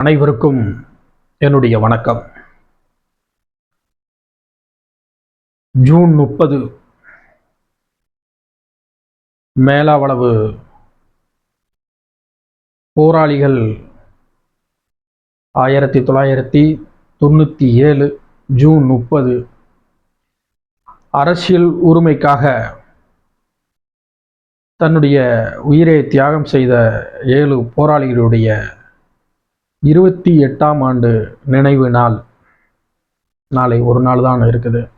அனைவருக்கும் என்னுடைய வணக்கம். ஜூன் முப்பது மேலாவளவு போராளிகள் ஆயிரத்தி தொள்ளாயிரத்தி தொண்ணூற்றி ஏழு ஜூன் முப்பது அரசியல் உரிமைக்காக தன்னுடைய உயிரை தியாகம் செய்த ஏழு போராளிகளுடைய இருபத்தி எட்டாம் ஆண்டு நினைவு நாள். நாளை ஒரு நாள் தான் இருக்குது.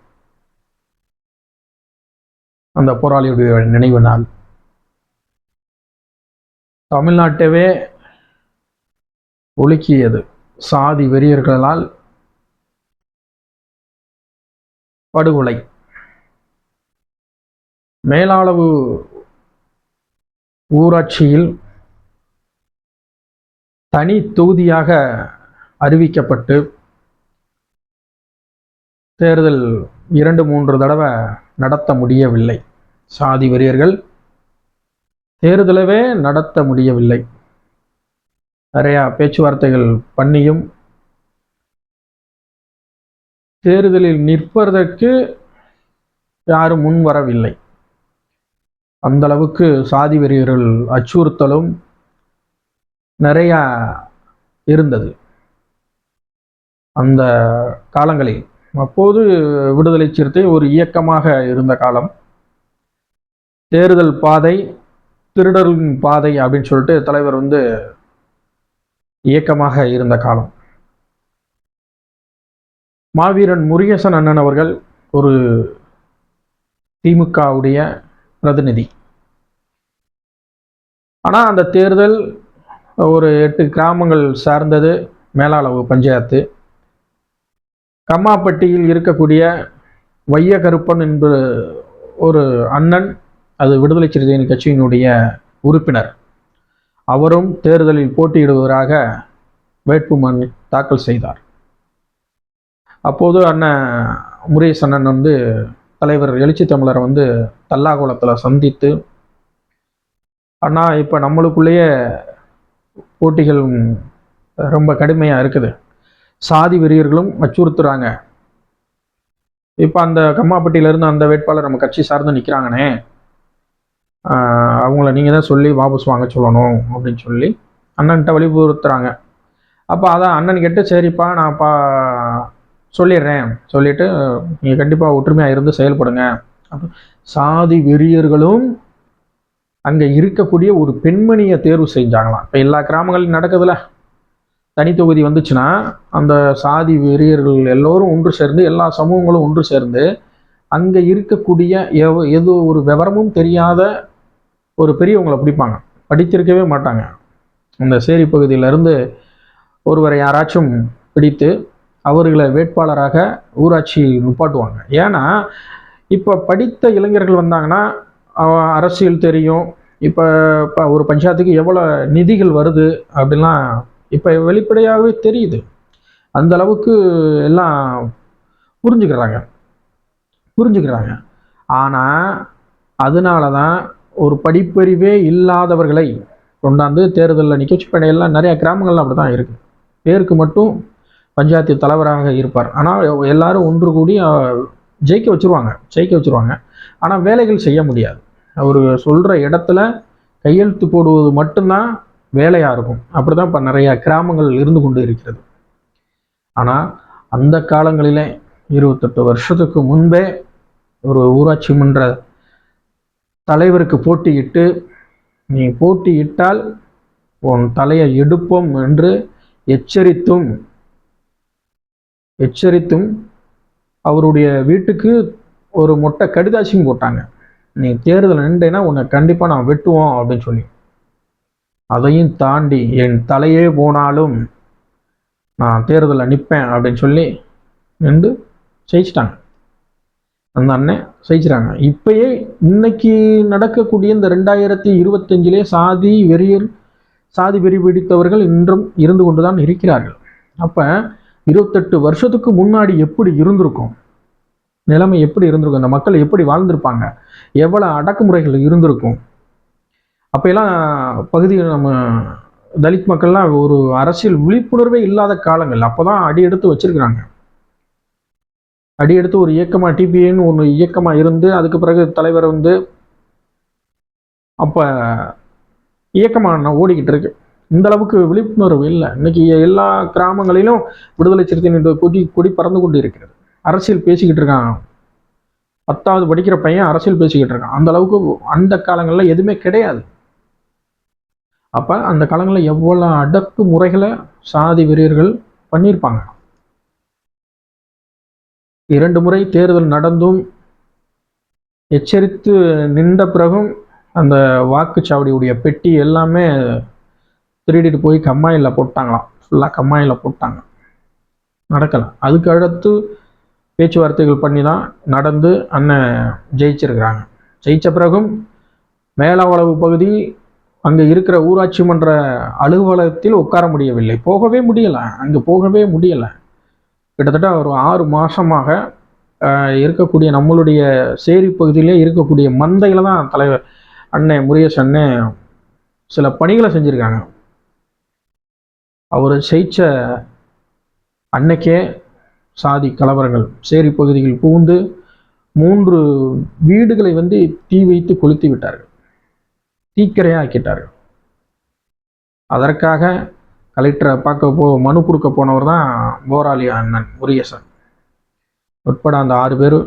அந்த போராளியுடைய நினைவு நாள். தமிழ்நாட்டவே ஒழுக்கியது. சாதி வெறியர்களால் படுகொலை. மேலாளவு ஊராட்சியில் தனி தொகுதியாக அறிவிக்கப்பட்டு தேர்தல் இரண்டு மூன்று தடவை நடத்த முடியவில்லை. சாதி வெறியர்கள் தேர்தலவே நடத்த முடியவில்லை. நிறையா பேச்சுவார்த்தைகள் பண்ணியும் தேர்தலில் நிற்பதற்கு யாரும் முன் வரவில்லை. அந்த அளவுக்கு சாதி வெறியர்கள் அச்சுறுத்தலும் நிறையா இருந்தது. அந்த காலங்களில். அப்போது விடுதலை சிறுத்தை ஒரு இயக்கமாக இருந்த காலம். தேர்தல் பாதை திருடர்களின் பாதை அப்படின்னு சொல்லிட்டு தலைவர் வந்து இயக்கமாக இருந்த காலம். மாவீரன் முருகேசன் அண்ணன் அவர்கள் ஒரு திமுகவுடைய பிரதிநிதி. ஆனால் அந்த தேர்தல் ஒரு எட்டு கிராமங்கள் சார்ந்தது மேலாளவு பஞ்சாயத்து. கம்மாப்பட்டியில் இருக்கக்கூடிய வைய கருப்பன் என்று ஒரு அண்ணன் அது விடுதலை சிறுத்தைகள் கட்சியினுடைய உறுப்பினர். அவரும் தேர்தலில் போட்டியிடுவதாக வேட்புமனு தாக்கல் செய்தார். அப்போது அண்ணன் முரேஷ் அண்ணன் வந்து தலைவர் எழுச்சி தமிழரை வந்து தல்லாகுளத்தில் சந்தித்து அண்ணா இப்போ நம்மளுக்குள்ளேயே போட்டிகள் ரொம்ப கடுமையாக இருக்குது. சாதி வெறியர்களும் அச்சுறுத்துறாங்க. இப்போ அந்த கம்மாப்பட்டியிலேருந்து அந்த வேட்பாளர் நம்ம கட்சி சார்ந்து நிற்கிறாங்கண்ணே அவங்கள நீங்கள் தான் சொல்லி வாபஸ் வாங்க சொல்லணும் அப்படின்னு சொல்லி அண்ணன்கிட்ட வலியுறுத்துறாங்க. அப்போ அதான் அண்ணன் கேட்டு சரிப்பா நான் பா சொல்லிடுறேன். சொல்லிவிட்டு நீங்கள் கண்டிப்பாக ஒற்றுமையாக இருந்து செயல்படுங்க. சாதி வெறியர்களும் அங்கே இருக்கக்கூடிய ஒரு பெண்மணியை தேர்வு செஞ்சாங்களாம். இப்போ எல்லா கிராமங்களிலும் நடக்குதுல. தனித்தொகுதி வந்துச்சுன்னா அந்த சாதி வெறியர்கள் எல்லோரும் ஒன்று சேர்ந்து எல்லா சமூகங்களும் ஒன்று சேர்ந்து அங்கே இருக்கக்கூடிய எவ எது ஒரு விவரமும் தெரியாத ஒரு பெரியவங்களை பிடிப்பாங்க. படித்திருக்கவே மாட்டாங்க. அந்த சேரி பகுதியிலேருந்து ஒருவரை யாராச்சும் பிடித்து அவர்களை வேட்பாளராக ஊராட்சி நிப்பாட்டுவாங்க. ஏன்னா இப்போ படித்த இளைஞர்கள் வந்தாங்கன்னா அரசியல் தெரியும். இப்போ இப்போ ஒரு பஞ்சாயத்துக்கு எவ்வளோ நிதிகள் வருது அப்படிலாம் இப்போ வெளிப்படையாகவே தெரியுது. அந்த அளவுக்கு எல்லாம் புரிஞ்சுக்கிறாங்க. புரிஞ்சுக்கிறாங்க. ஆனால் அதனால தான் ஒரு படிப்பறிவே இல்லாதவர்களை கொண்டாந்து தேர்தலில் நிற்க வச்சு எல்லாம் நிறையா கிராமங்கள்லாம் அப்படி தான் இருக்குது பேருக்கு மட்டும் பஞ்சாயத்து தலைவராக இருப்பார். ஆனால் எல்லாரும் ஒன்று கூடி ஜெயிக்க வச்சுருவாங்க ஜெயிக்க வச்சுருவாங்க. ஆனால் வேலைகள் செய்ய முடியாது. அவர் சொல்கிற இடத்துல கையெழுத்து போடுவது மட்டும்தான் வேலையாக இருக்கும். அப்படி தான் இப்போ நிறையா கிராமங்கள் இருந்து கொண்டு இருக்கிறது. ஆனால் அந்த காலங்களிலே இருபத்தெட்டு வருஷத்துக்கு முன்பே ஒரு ஊராட்சி மன்ற தலைவருக்கு போட்டியிட்டு நீ போட்டியிட்டால் உன் தலையை எடுப்போம் என்று எச்சரித்தும் எச்சரித்தும் அவருடைய வீட்டுக்கு ஒரு மொட்டை கடிதாசியும் போட்டாங்க. நீ தேர்தல் நின்றேன்னா உன்னை கண்டிப்பாக நான் வெட்டுவோம் அப்படின்னு சொல்லி. அதையும் தாண்டி என் தலையே போனாலும் நான் தேர்தலில் நிற்பேன் அப்படின்னு சொல்லி நின்று ஜெயிச்சிட்டாங்க. அந்த அண்ணன் ஜெயிச்சிட்டாங்க. இப்பயே இன்னைக்கு நடக்கக்கூடிய இந்த ரெண்டாயிரத்தி இருபத்தஞ்சிலே சாதி வெறியர் சாதி வெறி பிடித்தவர்கள் இன்றும் இருந்து கொண்டு தான் இருக்கிறார்கள். அப்போ இருபத்தெட்டு வருஷத்துக்கு முன்னாடி எப்படி இருந்திருக்கும்? நிலைமை எப்படி இருந்திருக்கும்? அந்த மக்கள் எப்படி வாழ்ந்திருப்பாங்க? எவ்வளோ அடக்குமுறைகள் இருந்திருக்கும்? அப்போல்லாம் பகுதியில் நம்ம தலித் மக்கள்லாம் ஒரு அரசியல் விழிப்புணர்வே இல்லாத காலங்கள். அப்போ தான் அடி எடுத்து வச்சிருக்கிறாங்க. அடி எடுத்து ஒரு இயக்கமாக டிபிஏன்னு ஒன்று இயக்கமாக இருந்து அதுக்கு பிறகு தலைவர் வந்து அப்போ இயக்கமாக நான் ஓடிக்கிட்டு இருக்கு. இந்த அளவுக்கு விழிப்புணர்வு இல்லை. இன்னைக்கு எல்லா கிராமங்களிலும் விடுதலை சிறுத்தை கொடி கொடி பறந்து கொண்டு இருக்கிறது அரசியல் பேசிக்கிட்டு இருக்காங்க பத்தாவது படிக்கிற பையன் அரசியல் பேசிக்கிட்டு இருக்கான். அந்த அளவுக்கு அந்த காலங்களில் எதுவுமே கிடையாது. அப்ப அந்த காலங்களில் எவ்வளவு அடக்கு முறைகளை சாதி வெறியர்கள் பண்ணியிருப்பாங்க. இரண்டு முறை தேர்தல் நடந்தும் எச்சரித்து நின்ற பிறகும் அந்த வாக்குச்சாவடியுடைய பெட்டி எல்லாமே திருடிட்டு போய் கம்மாயில் போட்டாங்களாம். ஃபுல்லாக கம்மாயில் போட்டாங்க. நடக்கலை. அதுக்கு அடுத்து பேச்சுவார்த்தைகள் பண்ணி தான் நடந்து அண்ணன் ஜெயிச்சிருக்கிறாங்க. ஜெயித்த பிறகும் மேலாவளவு பகுதி அங்கே இருக்கிற ஊராட்சி மன்ற அலுவலகத்தில் உட்கார முடியவில்லை. போகவே முடியலை. அங்கே போகவே முடியலை. கிட்டத்தட்ட ஒரு ஆறு மாதமாக இருக்கக்கூடிய நம்மளுடைய சேரி பகுதியிலே இருக்கக்கூடிய மந்தையில் தான் தலைவர் அண்ணன் முருகேஷ் அண்ணன் சில பணிகளை செஞ்சுருக்காங்க. அவர் ஜெயிச்ச அன்னைக்கே சாதி கலவரங்கள் சேரி பகுதியில் புகுந்து மூன்று வீடுகளை வந்து தீ வைத்து கொளுத்தி விட்டார்கள். தீக்கிரையாக்கிட்டார்கள். அதற்காக கலெக்டரை பார்க்க போ மனு கொடுக்க போனவர் தான் போராளி அண்ணன் முரியசன் உட்பட அந்த ஆறு பேர்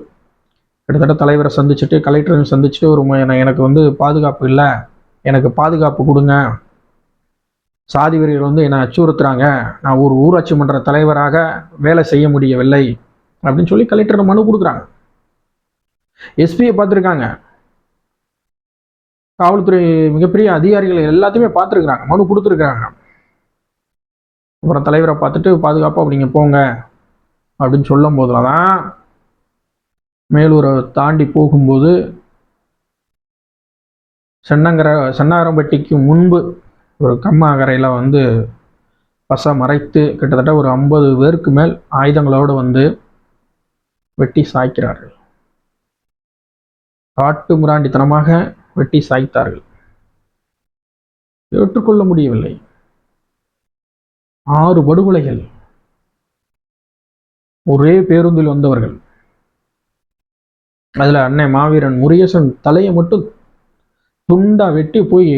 கிட்டத்தட்ட தலைவரை சந்திச்சுட்டு கலெக்டரையும் சந்திச்சுட்டு ஒரு எனக்கு வந்து பாதுகாப்பு இல்லை. எனக்கு பாதுகாப்பு கொடுங்க. சாதி வெறிகள் வந்து என்னை அச்சுறுத்துறாங்க. நான் ஒரு ஊராட்சி மன்ற தலைவராக வேலை செய்ய முடியவில்லை அப்படின்னு சொல்லி கலெக்டர் மனு கொடுக்குறாங்க. எஸ்பியை பார்த்துருக்காங்க. காவல்துறை மிகப்பெரிய அதிகாரிகள் எல்லாத்தையுமே பார்த்துருக்குறாங்க. மனு கொடுத்துருக்குறாங்க. அப்புறம் தலைவரை பார்த்துட்டு பாதுகாப்பாக அப்படிங்க போங்க. அப்படின்னு சொல்லும் போதில் தான் மேலூரை தாண்டி போகும்போது சென்னங்கர சென்னாரம்பட்டிக்கு முன்பு ஒரு கம்மாக்கரையில் வந்து பசை மறைத்து கிட்டத்தட்ட ஒரு ஐம்பது பேருக்கு மேல் ஆயுதங்களோடு வந்து வெட்டி சாய்க்கிறார்கள். காட்டு முராண்டித்தனமாக வெட்டி சாய்த்தார்கள். ஏற்றுக்கொள்ள முடியவில்லை. ஆறு படுகொலைகள். ஒரே பேருந்தில் வந்தவர்கள். அதுல அன்னை மாவீரன் முருகேசன் தலையை மட்டும் துண்டாக வெட்டி போய்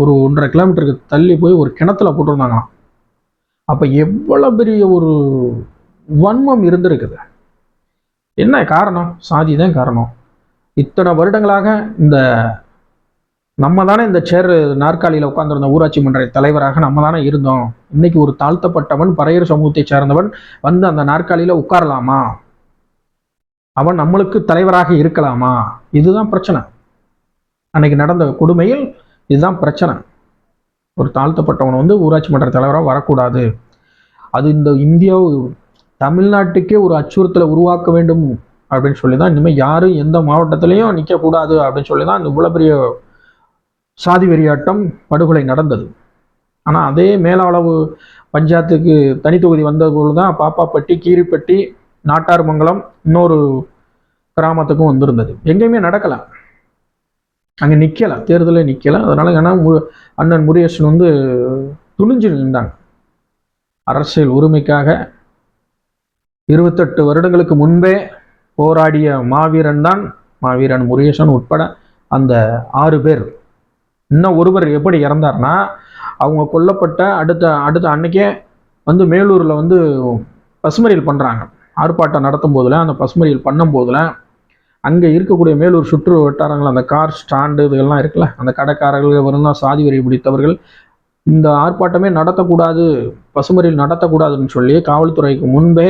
ஒரு ஒன்றரை கிலோமீட்டருக்கு தள்ளி போய் ஒரு கிணத்துல போட்டிருந்தாங்களாம். அப்போ எவ்வளவு பெரிய ஒரு வன்மம் இருந்திருக்குது. என்ன காரணம்? சாதி தான் காரணம். இத்தனை வருடங்களாக இந்த நம்ம தானே இந்த சேர் நாற்காலியில் உட்காந்துருந்த ஊராட்சி மன்ற தலைவராக நம்ம தானே இருந்தோம். இன்னைக்கு ஒரு தாழ்த்தப்பட்டவன் பறையர் சமூகத்தை சேர்ந்தவன் வந்து அந்த நாற்காலியில் உட்காரலாமா? அவன் நம்மளுக்கு தலைவராக இருக்கலாமா? இதுதான் பிரச்சனை. அன்னைக்கு நடந்த கொடுமையில் இதுதான் பிரச்சனை. ஒரு தாழ்த்தப்பட்டவன் வந்து ஊராட்சி மன்ற தலைவராக வரக்கூடாது. அது இந்த இந்தியா தமிழ்நாட்டுக்கே ஒரு அச்சுறுத்தலை உருவாக்க வேண்டும் அப்படின்னு சொல்லி தான் இனிமேல் யாரும் எந்த மாவட்டத்திலையும் நிற்கக்கூடாது அப்படின்னு சொல்லி தான் இவ்வளோ பெரிய சாதி வெறியாட்டம் படுகொலை நடந்தது. ஆனால் அதே மேலளவு பஞ்சாயத்துக்கு தனி தொகுதி வந்தபோது தான் பாப்பாப்பட்டி கீரிப்பட்டி நாட்டார்மங்கலம் இன்னொரு கிராமத்துக்கும் வந்திருந்தது. எங்கேயுமே நடக்கலை. அங்கே நிற்கலை தேர்தலே நிற்கலை அதனால் ஏன்னா மு- அண்ணன் முருகேசன் வந்து துணிஞ்சு நின்றாங்க அரசியல் உரிமைக்காக இருபத்தெட்டு வருடங்களுக்கு முன்பே போராடிய மாவீரன் தான் மாவீரன் முருகேசன் உட்பட அந்த ஆறு பேர். இன்னும் ஒருவர் எப்படி இறந்தார்னா அவங்க கொல்லப்பட்ட அடுத்த அடுத்த அன்னைக்கே வந்து மேலூரில் வந்து பசுமறியல் பண்ணுறாங்க ஆர்ப்பாட்டம் நடத்தும் போதில் அந்த பசுமறியல் பண்ணும் போதில் அங்கே இருக்கக்கூடிய மேலூர் சுற்று வட்டாரங்கள் அந்த கார் ஸ்டாண்டு இதெல்லாம் இருக்குல்ல அந்த கடைக்காரர்கள் வரும் தான் சாதி வரி பிடித்தவர்கள். இந்த ஆர்ப்பாட்டமே நடத்தக்கூடாது பசுமறையில் நடத்தக்கூடாதுன்னு சொல்லி காவல்துறைக்கு முன்பே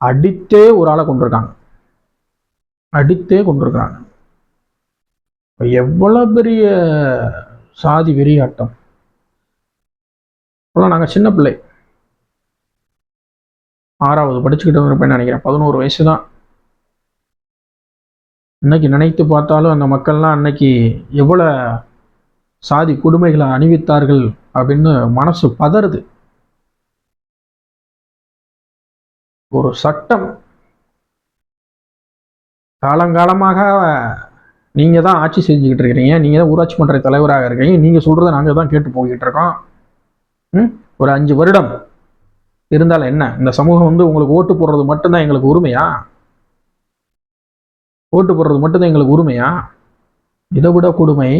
அடித்தே ஒரு ஆளை கொண்டிருக்காங்க அடித்தே கொண்டிருக்கிறாங்க எவ்வளவு பெரிய சாதி வெறியாட்டம் அப்போலாம் நாங்கள் சின்ன பிள்ளை. ஆறாவது படிச்சுக்கிட்டு இருப்பேன்னு நினைக்கிறேன் பதினோரு வயசு தான். இன்னைக்கு நினைத்து பார்த்தாலும் அந்த மக்கள்லாம் அன்னைக்கு எவ்வளோ சாதி கொடுமைகளை அணிவித்தார்கள் அப்படின்னு மனசு பதறுது. ஒரு சட்டம் காலங்காலமாக நீங்கள் தான் ஆட்சி செஞ்சுக்கிட்டு இருக்கிறீங்க நீங்கள் தான் ஊராட்சி மன்ற தலைவராக இருக்கீங்க நீங்கள் சொல்கிறத நாங்கள் தான் கேட்டு போய்கிட்டு இருக்கோம். ம்? ஒரு அஞ்சு வருடம் இருந்தாலும் என்ன? இந்த சமூகம் வந்து உங்களுக்கு ஓட்டு போடுறது மட்டும்தான் எங்களுக்கு உரிமையா? ஓட்டு போடுறது மட்டும்தான் எங்களுக்கு உரிமையா? இதை விட கொடுமை.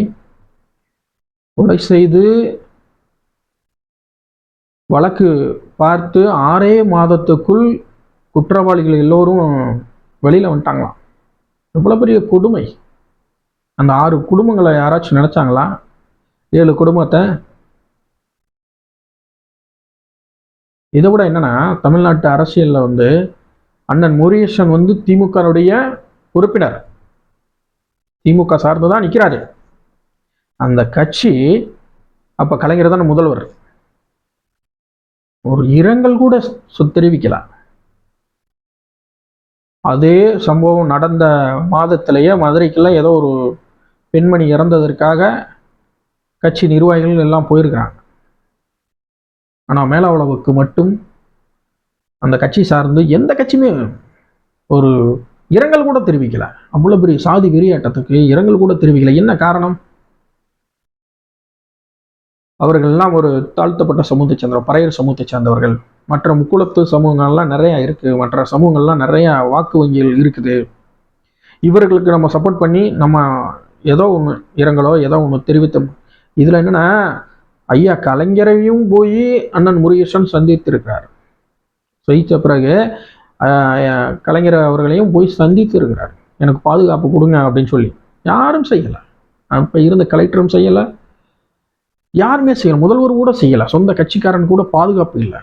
கொலை செய்து வழக்கு பார்த்து ஆறே மாதத்துக்குள் குற்றவாளிகள் எல்லோரும் வெளியில் வந்துட்டாங்களாம். எவ்வளோ பெரிய கொடுமை. அந்த ஆறு குடும்பங்களை யாராச்சும் நினச்சாங்களா? ஏழு குடும்பத்தை. இதை விட என்னன்னா தமிழ்நாட்டு அரசியலில் வந்து அண்ணன் முருகேசன் வந்து திமுகனுடைய உறுப்பினர். திமுக சார்ந்து தான் நிற்கிறாரு அந்த கட்சி அப்போ கலைஞர் தான் முதல்வர். ஒரு இரங்கல் கூட தெரிவிக்கலாம் அதே சம்பவம் நடந்த மாதத்திலேயே மதுரைக்குள்ள ஏதோ ஒரு பெண்மணி இறந்ததற்காக கட்சி நிர்வாகிகள் எல்லாம் போயிருக்கிறாங்க. ஆனால் மேலாளவுக்கு மட்டும் அந்த கட்சி சார்ந்து எந்த கட்சியுமே ஒரு இரங்கல் கூட தெரிவிக்கல. அவ்வளோ பெரிய சாதி வெறியாட்டத்துக்கு இரங்கல் கூட தெரிவிக்கல. என்ன காரணம்? அவர்கள்லாம் ஒரு தாழ்த்தப்பட்ட சமூகத்தை சேர்ந்தவர் பறையர் சமூகத்தை சேர்ந்தவர்கள். மற்ற முக்குளத்து சமூகங்கள்லாம் நிறைய இருக்குது மற்ற சமூகங்கள்லாம் நிறைய வாக்கு வங்கிகள் இருக்குது. இவர்களுக்கு நம்ம சப்போர்ட் பண்ணி நம்ம ஏதோ ஒன்று இரங்கலோ ஏதோ ஒன்று தெரிவித்த இதில் என்னென்னா ஐயா கலைஞரையும் போய் அண்ணன் முருகேசன் சந்தித்திருக்கிறார். சந்தித்த பிறகு கலைஞர் அவர்களையும் போய் சந்தித்து இருக்கிறார். எனக்கு பாதுகாப்பு கொடுங்க அப்படின்னு சொல்லி. யாரும் செய்யலை. அப்போ இருந்த கலெக்டரும் செய்யலை. யாருமே செய்யலை. முதல்வர் கூட செய்யலை. சொந்த கட்சிக்காரன் கூட பாதுகாப்பு இல்லை.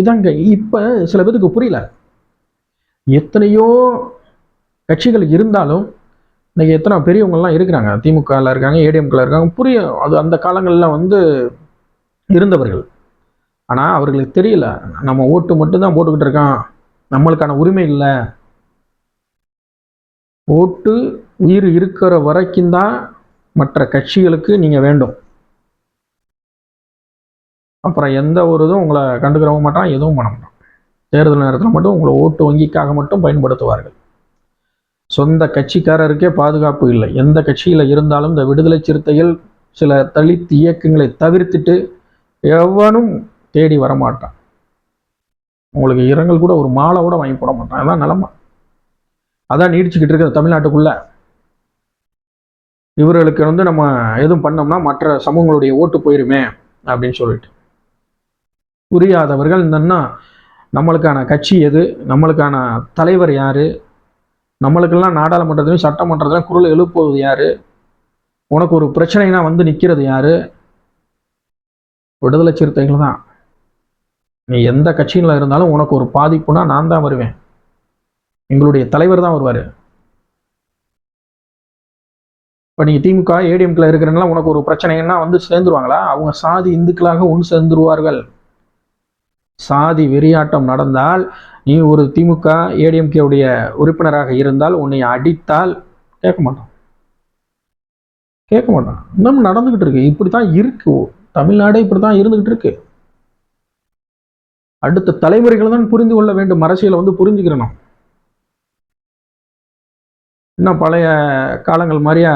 இதாங்க இப்போ சில பேருக்கு புரியல. எத்தனையோ கட்சிகள் இருந்தாலும் இன்றைக்கி எத்தனை பெரியவங்கள்லாம் இருக்கிறாங்க. திமுகவில் இருக்காங்க ஏடிஎம்கில் இருக்காங்க. புரிய அது அந்த காலங்களில் வந்து இருந்தவர்கள். ஆனால் அவர்களுக்கு தெரியல. நம்ம ஓட்டு மட்டும்தான் போட்டுக்கிட்டு இருக்கான் நம்மளுக்கான உரிமை இல்லை. ஓட்டு உயிர் இருக்கிற வரைக்கும் தான் மற்ற கட்சிகளுக்கு நீங்கள் வேண்டும். அப்புறம் எந்த ஒரு இதுவும் உங்களை கண்டுக்கிறவும் மாட்டான் எதுவும் பண்ண மாட்டான் தேர்தல் நேரத்தில் மட்டும் உங்களை ஓட்டு வங்கிக்காக மட்டும் பயன்படுத்துவார்கள். சொந்த கட்சிக்காரருக்கே பாதுகாப்பு இல்லை. எந்த கட்சியில் இருந்தாலும் இந்த விடுதலை சிறுத்தைகள் சில தலித் இயக்கங்களை தவிர்த்துட்டு எவனும் தேடி வரமாட்டான். உங்களுக்கு இரங்கல் கூட ஒரு மாலை கூட வாங்கி போட மாட்டான். அதான் நிலமை. அதான் நீடிச்சுக்கிட்டு இருக்கிற தமிழ்நாட்டுக்குள்ள. இவர்களுக்கு வந்து நம்ம எதுவும் பண்ணோம்னா மற்ற சமூகங்களுடைய ஓட்டு போயிருமே அப்படின்னு சொல்லிட்டு. புரியாதவர்கள் என்னன்னா நம்மளுக்கான கட்சி எது நம்மளுக்கான தலைவர் யார் நம்மளுக்கெல்லாம் நாடாளுமன்றத்திலும் சட்டமன்றத்திலும் குரல் எழுப்புவது யார் உனக்கு ஒரு பிரச்சனைனா வந்து நிற்கிறது யார்? விடுதலை சிறுத்தைகள் தான். நீ எந்த கட்சியில் இருந்தாலும் உனக்கு ஒரு பாதிப்புனா நான் தான் வருவேன். எங்களுடைய தலைவர் தான் வருவார். இப்போ நீங்கள் திமுக ஏடிஎம்கில் இருக்கிறனால உனக்கு ஒரு பிரச்சனைன்னா வந்து சேர்ந்துருவாங்களா? அவங்க சாதி இந்துக்களாக ஒன்று சேர்ந்துருவார்கள். சாதி வெறியாட்டம் நடந்தால் நீ ஒரு திமுக ஏடிஎம்கேவுடைய உறுப்பினராக இருந்தால் உன்னை அடித்தால் கேட்க மாட்டான். கேட்க மாட்டான். இன்னும் நடந்துக்கிட்டு இருக்கு. இப்படி தான் இருக்கு. தமிழ்நாடே இப்படி தான் இருந்துக்கிட்டு இருக்கு. அடுத்த தலைமுறைகளை தான் புரிந்து கொள்ள வேண்டும் அரசியலை வந்து புரிஞ்சுக்கிறணும். இன்னும் பழைய காலங்கள் மாதிரியா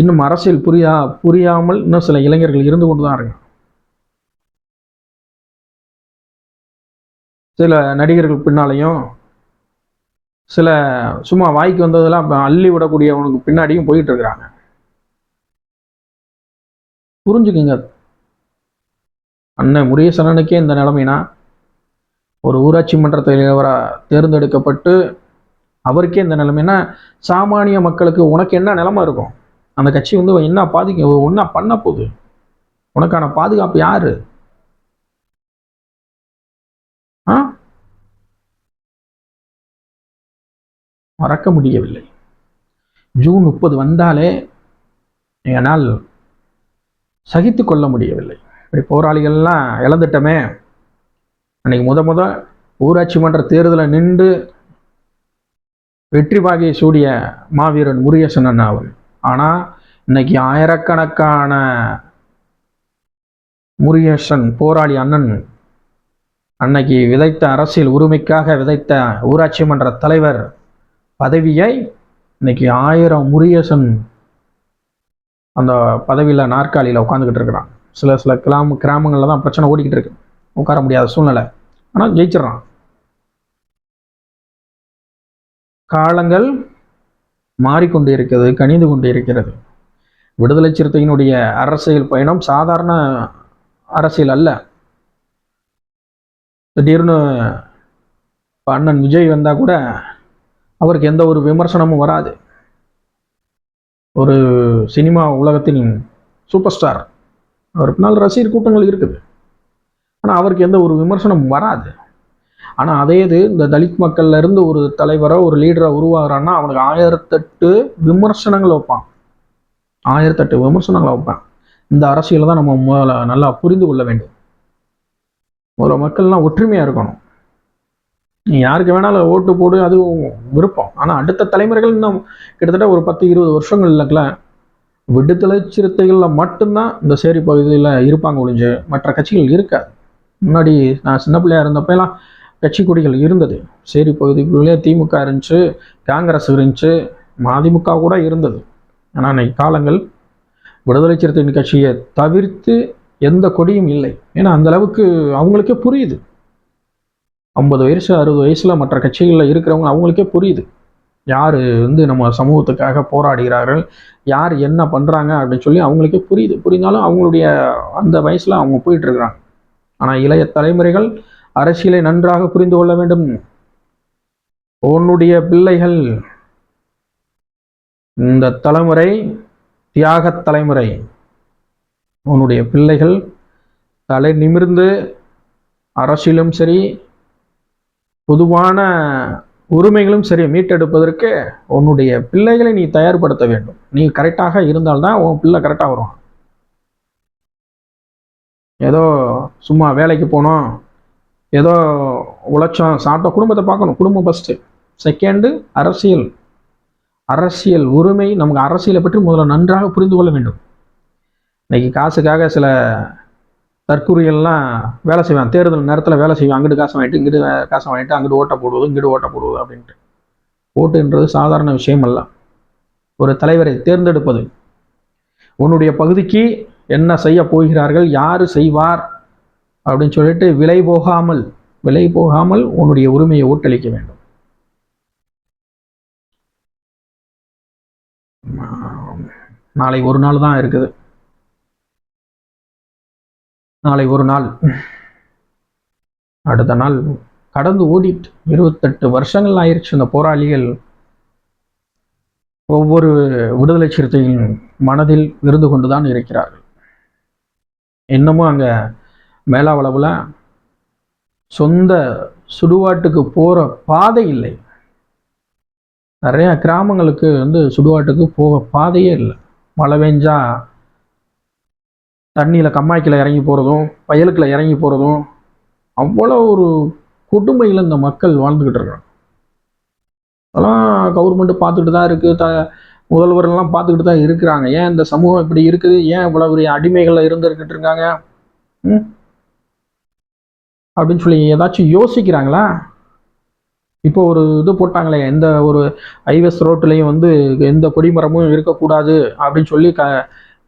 இன்னும் அரசியல் புரியா புரியாமல் இன்னும் சில இளைஞர்கள் இருந்து கொண்டு தான் இருக்காங்க. சில நடிகர்கள் பின்னாலையும் சில சும்மா வாய்க்கு வந்ததெல்லாம் அள்ளி விடக்கூடியவனுக்கு பின்னாடியும் போயிட்டு இருக்கிறாங்க. புரிஞ்சுக்குங்க. அண்ணன் முருகேசனனுக்கே இந்த நிலைமைனா ஒரு ஊராட்சி மன்ற தலைவராக தேர்ந்தெடுக்கப்பட்டு அவருக்கே இந்த நிலைமைனா சாமானிய மக்களுக்கு உனக்கு என்ன நிலமை இருக்கும்? அந்த கட்சி வந்து என்ன பாதிக்க ஒன்றா பண்ண போகுது? உனக்கான பாதுகாப்பு யாரு? ஆ? மறக்க முடியவில்லை. ஜூன் முப்பது வந்தாலே என்னால் சகித்து கொள்ள முடியவில்லை. இப்படி போராளிகள்லாம் இழந்துட்டோமே. அன்றைக்கி முத முத ஊராட்சி மன்ற தேர்தலில் நின்று வெற்றி பாகியை சூடிய மாவீரன் முருகேசன் அண்ணா அவர் ஆனால் இன்னைக்கு ஆயிரக்கணக்கான முருகேசன் போராளி அண்ணன் அன்னைக்கு விதைத்த அரசியல் உரிமைக்காக விதைத்த ஊராட்சி மன்ற தலைவர் பதவியை இன்னைக்கு ஆயிரம் முருகேசன் அந்த பதவியில் நாற்காலியில் உட்காந்துக்கிட்டு இருக்கிறான். சில சில கிராம கிராமங்களில் தான் பிரச்சனை ஓடிக்கிட்டு இருக்கு. உட்கார முடியாத சூழ்நிலை. ஆனால் ஜெயிச்சிடறான். காலங்கள் மாறிக்கொண்டு இருக்கிறது கணிந்து கொண்டு இருக்கிறது விடுதலை சிறுத்தையினுடைய அரசியல் பயணம் சாதாரண அரசியல் அல்ல. திடீர்னு அண்ணன் விஜய் வந்தால் கூட அவருக்கு எந்த ஒரு விமர்சனமும் வராது. ஒரு சினிமா உலகத்தின் சூப்பர் ஸ்டார். அவர் நாள் ரசிகர் கூட்டங்கள் இருக்குது. ஆனால் அவருக்கு எந்த ஒரு விமர்சனம் வராது. ஆனால் அதே இது இந்த தலித் மக்கள்லேருந்து ஒரு தலைவரோ ஒரு லீடரோ உருவாகிறான்னா அவனுக்கு ஆயிரத்தெட்டு விமர்சனங்கள் வைப்பான். ஆயிரத்தெட்டு விமர்சனங்களை வைப்பான். இந்த அரசியலை தான் நம்ம முதல்ல நல்லா புரிந்து கொள்ள வேண்டும். முதல்ல மக்கள்லாம் ஒற்றுமையாக இருக்கணும். நீ யாருக்கு வேணாலும் ஓட்டு போடு அது விருப்பம். ஆனால் அடுத்த தலைமுறைகள் இன்னும் கிட்டத்தட்ட ஒரு பத்து இருபது வருஷங்கள்ல விடுதலை சிறுத்தைகளில் மட்டும்தான் இந்த சேரி பகுதியில் இருப்பாங்க ஒழிஞ்சு மற்ற கட்சிகள் இருக்காது. முன்னாடி நான் சின்ன பிள்ளையாக இருந்தப்பெல்லாம் கட்சி கொடிகள் இருந்தது. சேரி பகுதிக்குள்ளே திமுக இருந்துச்சு காங்கிரஸ் இருந்துச்சு மதிமுக கூட இருந்தது. ஆனால் இன்னைக்கு காலங்கள் விடுதலை சிறுத்தையின் கட்சியை தவிர்த்து எந்த கொடியும் இல்லை. ஏன்னா அந்த அளவுக்கு அவங்களுக்கே புரியுது. ஐம்பது வயசு அறுபது வயசில் மற்ற கட்சிகளில் இருக்கிறவங்க அவங்களுக்கே புரியுது. யார் வந்து நம்ம சமூகத்துக்காக போராடுகிறார்கள் யார் என்ன பண்ணுறாங்க அப்படின்னு சொல்லி அவங்களுக்கே புரியுது. புரிந்தாலும் அவங்களுடைய அந்த வயசில் அவங்க போயிட்டுருக்குறாங்க ஆனால் இளைய தலைமுறைகள் அரசியலை நன்றாக புரிந்து கொள்ள வேண்டும். உன்னுடைய பிள்ளைகள் இந்த தலைமுறை தியாக தலைமுறை உன்னுடைய பிள்ளைகள் தலை நிமிர்ந்து அரசியலும் சரி பொதுவான உரிமைகளும் சரி மீட்டெடுப்பதற்கு உன்னுடைய பிள்ளைகளை நீ தயார்படுத்த வேண்டும். நீ கரெக்டாக இருந்தால்தான் உன் பிள்ளை கரெக்டாக வரும் ஏதோ சும்மா வேலைக்கு போனோம். ஏதோ உழைச்சோம். சாப்பிட்டோம். குடும்பத்தை பார்க்கணும். குடும்பம் ஃபஸ்ட்டு செகண்டு அரசியல். அரசியல் உரிமை நமக்கு அரசியலை பற்றி முதல்ல நன்றாக புரிந்து கொள்ள வேண்டும். இன்றைக்கி காசுக்காக சில தற்கூறிகள்லாம் வேலை செய்வான் தேர்தல் நேரத்தில் வேலை செய்வான் அங்கிட்டு காசு வாங்கிட்டு இங்கிட்டு காசு வாங்கிட்டு அங்கிட்டு ஓட்ட போடுவது இங்கிட்டு ஓட்ட போடுவது அப்படின்ட்டு. ஓட்டுன்றது சாதாரண விஷயம் அல்ல. ஒரு தலைவரை தேர்ந்தெடுப்பது. உன்னுடைய பகுதிக்கு என்ன செய்ய போகிறார்கள் யார் செய்வார் அப்படின்னு சொல்லிட்டு விலை போகாமல் விலை போகாமல் உன்னுடைய உரிமையை ஓட்டளிக்க வேண்டும். நாளை ஒரு நாள் தான் இருக்குது. நாளை ஒரு நாள். அடுத்த நாள் கடந்து ஓடிட்டு இருபத்தெட்டு வருஷங்கள் ஆயிருச்சு இந்த போராளிகள். ஒவ்வொரு விடுதலை சிறுத்தையின் மனதில் இருந்து கொண்டுதான் இருக்கிறார்கள். இன்னமும் அங்கே மேலாவளவில் சொந்த சுடுகாட்டுக்கு போகிற பாதை இல்லை. நிறைய கிராமங்களுக்கு வந்து சுடுகாட்டுக்கு போக பாதையே இல்லை. மழை பெஞ்சா தண்ணியில் கம்மாய்க்கில் இறங்கி போகிறதும் வயலுக்குள்ள இறங்கி போகிறதும் அவ்வளோ ஒரு கொடுமையில் இந்த மக்கள் வாழ்ந்துக்கிட்டு இருக்காங்க அதெல்லாம் கவர்மெண்ட் பார்த்துட்டு தான் இருக்குது த முதல்வரெல்லாம் பார்த்துக்கிட்டு தான் இருக்கிறாங்க. ஏன் இந்த சமூகம் இப்படி இருக்குது? ஏன் இவ்வளோ பெரிய அடிமைகளில் இருந்துருக்கிட்டு இருக்காங்க? ம்? அப்படின்னு சொல்லி ஏதாச்சும் யோசிக்கிறாங்களா? இப்போ ஒரு இது போட்டாங்களே எந்த ஒரு ஹைவேஸ் ரோட்லேயும் வந்து எந்த கொடிமரமும் இருக்கக்கூடாது அப்படின்னு சொல்லி க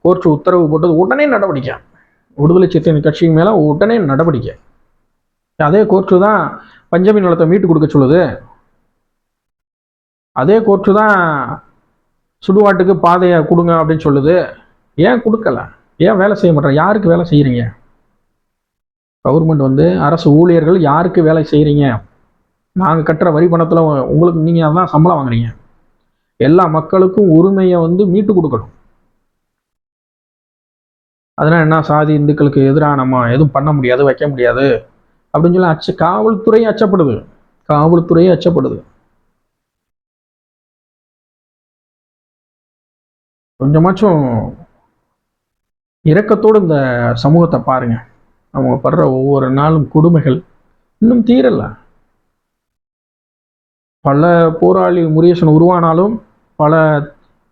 கோர்ட் உத்தரவு போட்டது உடனே நடவடிக்கை. விடுதலை சிறுத்தைகள் கட்சி மேலே உடனே நடவடிக்கை. அதே கோர்ட்டு தான் பஞ்சமி நிலத்தை மீட்டு கொடுக்க சொல்லுது. அதே கோர்ட்டு தான் சுடுகாட்டுக்கு பாதையை கொடுங்க அப்படின்னு சொல்லுது. ஏன் கொடுக்கல? ஏன் வேலை செய்ய மாட்டேன் யாருக்கு வேலை செய்கிறீங்க கவர்மெண்ட் வந்து அரசு ஊழியர்கள் யாருக்கு வேலை செய்கிறீங்க நாங்கள் கட்டுற வரி பணத்தில் உங்களுக்கு நீங்கள் அதான் சம்பளம் வாங்குறீங்க. எல்லா மக்களுக்கும் உரிமையை வந்து மீட்டு கொடுக்கணும். அதனால் என்ன? சாதி இந்துக்களுக்கு எதிராக நம்ம எதுவும் பண்ண முடியாது வைக்க முடியாது அப்படின்னு சொல்லி அச்ச காவல்துறை அச்சப்படுது. காவல்துறையே அச்சப்படுது. கொஞ்சமாச்சும் இரக்கத்தோடு இந்த சமூகத்தை பாருங்க. அவங்க படுற ஒவ்வொரு நாளும் கொடுமைகள் இன்னும் தீரல. பல போராளி முருகேசன் உருவானாலும் பல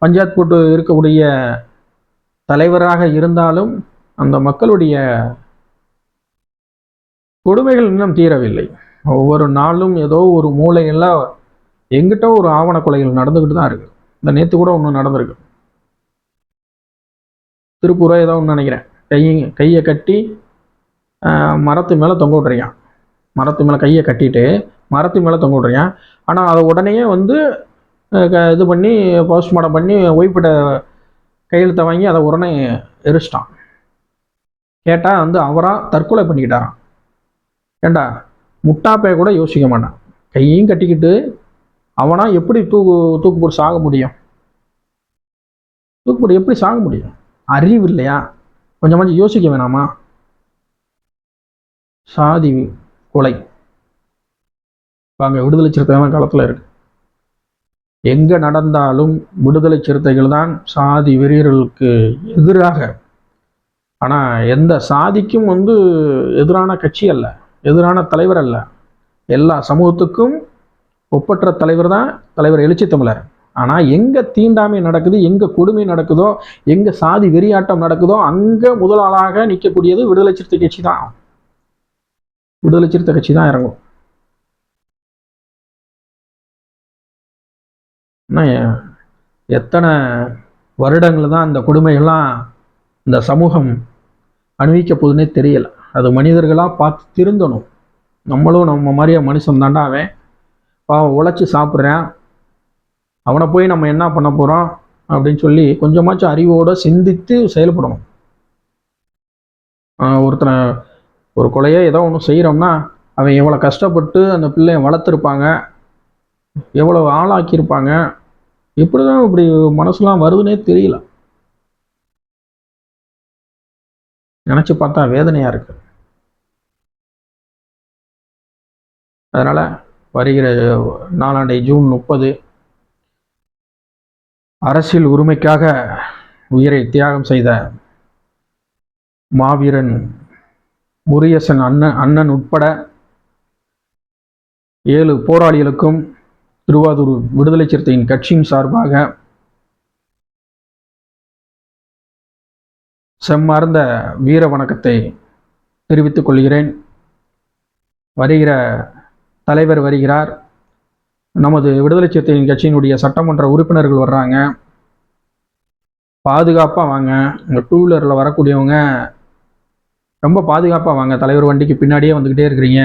பஞ்சாயத்து போட்டு இருக்கக்கூடிய தலைவராக இருந்தாலும் அந்த மக்களுடைய கொடுமைகள் இன்னும் தீரவில்லை. ஒவ்வொரு நாளும் ஏதோ ஒரு மூளையெல்லாம் எங்கிட்ட ஒரு ஆவண கொலைகள் நடந்துக்கிட்டு தான் இருக்கு. இந்த நேற்று கூட ஒன்று நடந்திருக்கு. திருப்பூரோ ஏதோ ஒன்று நினைக்கிறேன். கை கையை கட்டி மரத்து மேலே தொங்க விட்றியான் மரத்து மேலே கையை கட்டிட்டு மரத்து மேலே தொங்க விட்றியான் ஆனால் அதை உடனே வந்து இது பண்ணி போஸ்ட்மார்ட்டம் பண்ணி ஒய்ஃபிட்ட கையெழுத்தை வாங்கி அதை உடனே எரிச்சிட்டான். கேட்டால் வந்து அவராக தற்கொலை பண்ணிக்கிட்டாரான் ஏண்டா முட்டாப்பைய கூட யோசிக்க மாட்டான். கையையும் கட்டிக்கிட்டு அவனா எப்படி தூக்கு தூக்கு சாக முடியும்? தூக்கு எப்படி சாக முடியும்? அறிவு இல்லையா கொஞ்சமாச்சும் யோசிக்க வேணாமா? சாதி கொலை. வாங்க விடுதலை தான் காலத்தில் இருக்கு. எங்கே நடந்தாலும் விடுதலை சிறுத்தைகள் தான் சாதி வெறியர்களுக்கு எதிராக. ஆனால் எந்த சாதிக்கும் வந்து எதிரான கட்சி அல்ல எதிரான தலைவர் அல்ல. எல்லா சமூகத்துக்கும் ஒப்பற்ற தலைவர் தான் தலைவர் எழுச்சி தமிழர். ஆனா எங்க தீண்டாமை நடக்குது எங்க கொடுமை நடக்குதோ எங்க சாதி வெறியாட்டம் நடக்குதோ அங்கே முதலாளாக நிற்கக்கூடியது விடுதலை சிறுத்தை கட்சி தான். விடுதலை சிறுத்தை கட்சி தான் இறங்கும். எத்தனை வருடங்கள் தான் அந்த கொடுமைகள்லாம் இந்த சமூகம் அனுபவிக்க போகுதுன்னே தெரியல. அது மனிதர்களாக பார்த்து திருந்தணும். நம்மளும் நம்ம மாதிரியே மனுஷன் தாண்டாவே பாவம் உழைச்சி சாப்பிட்றேன். அவனை போய் நம்ம என்ன பண்ண போகிறோம் அப்படின்னு சொல்லி கொஞ்சமாச்சும் அறிவோடு சிந்தித்து செயல்படணும். ஒருத்தனை ஒரு கொலையை ஏதோ ஒன்று செய்கிறோம்னா அவன் எவ்வளோ கஷ்டப்பட்டு அந்த பிள்ளைய வளர்த்துருப்பாங்க எவ்வளோ ஆளாக்கியிருப்பாங்க எப்படி தான் இப்படி மனசுலாம் வருதுன்னே தெரியல. நினச்சி பார்த்தா வேதனையாக இருக்கு. அதனால் வருகிற நாலாண்டை ஜூன் முப்பது அரசியல் உரிமைக்காக உயிரை தியாகம் செய்த மாவீரன் முரியசன் அண்ணன் அண்ணன் உட்பட ஏழு போராளிகளுக்கும் திருவாரூர் விடுதலை சிறுத்தையின் கட்சியின் சார்பாக செம்மார்ந்த வீர வணக்கத்தை தெரிவித்துக் கொள்கிறேன். வருகிற தலைவர் வருகிறார். நமது விடுதலை சிறுத்தையின் கட்சியினுடைய சட்டமன்ற உறுப்பினர்கள் வர்றாங்க. பாதுகாப்பாக வாங்க. உங்கள் டூ வீலரில் வரக்கூடியவங்க ரொம்ப பாதுகாப்பாக வாங்க. தலைவர் வண்டிக்கு பின்னாடியே வந்துக்கிட்டே இருக்கிறீங்க.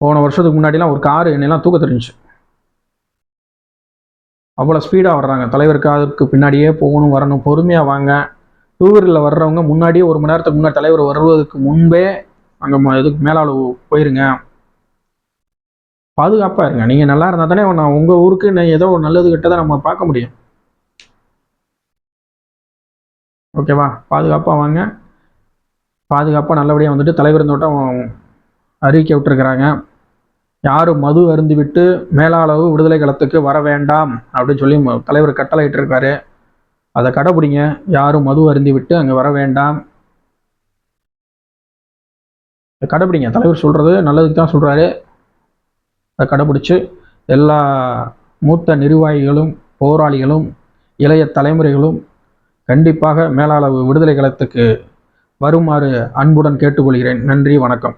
போன வருஷத்துக்கு முன்னாடிலாம் ஒரு காரு என்னெல்லாம் தூக்க தெரிஞ்சு அவ்வளோ ஸ்பீடாக வர்றாங்க. தலைவர் காருக்கு பின்னாடியே போகணும் வரணும் பொறுமையாக வாங்க. டூ வீலரில் வர்றவங்க முன்னாடியே ஒரு மணி நேரத்துக்கு முன்னாடி தலைவர் வருவதற்கு முன்பே அங்கே இதுக்கு மேலாள போயிருங்க. பாதுகாப்பாக இருங்க. நீங்கள் நல்லா இருந்தால் தானே நான் உங்கள் ஊருக்கு நான் ஏதோ ஒரு நல்லது கெட்டதை நம்ம பார்க்க முடியும். ஓகேவா பாதுகாப்பாக வாங்க. பாதுகாப்பாக நல்லபடியாக வந்துட்டு தலைவர் தோட்டம் அறிவிக்க விட்டுருக்குறாங்க. யாரும் மது அருந்திவிட்டு மேலாளவு விடுதலை களத்துக்கு வர வேண்டாம் அப்படின்னு சொல்லி தலைவர் கட்டளையிட்டிருக்காரு. அதை கடைபிடிங்க. யாரும் மது அருந்தி விட்டு அங்கே வர வேண்டாம். கடைபிடிங்க. தலைவர் சொல்கிறது நல்லதுக்கு தான் சொல்கிறாரு அதை கடைபிடிச்சு எல்லா மூத்த நிர்வாகிகளும் போராளிகளும் இளைய தலைமுறைகளும் கண்டிப்பாக மேலாளவு விடுதலை களத்துக்கு வருமாறு அன்புடன் கேட்டுக்கொள்கிறேன். நன்றி வணக்கம்.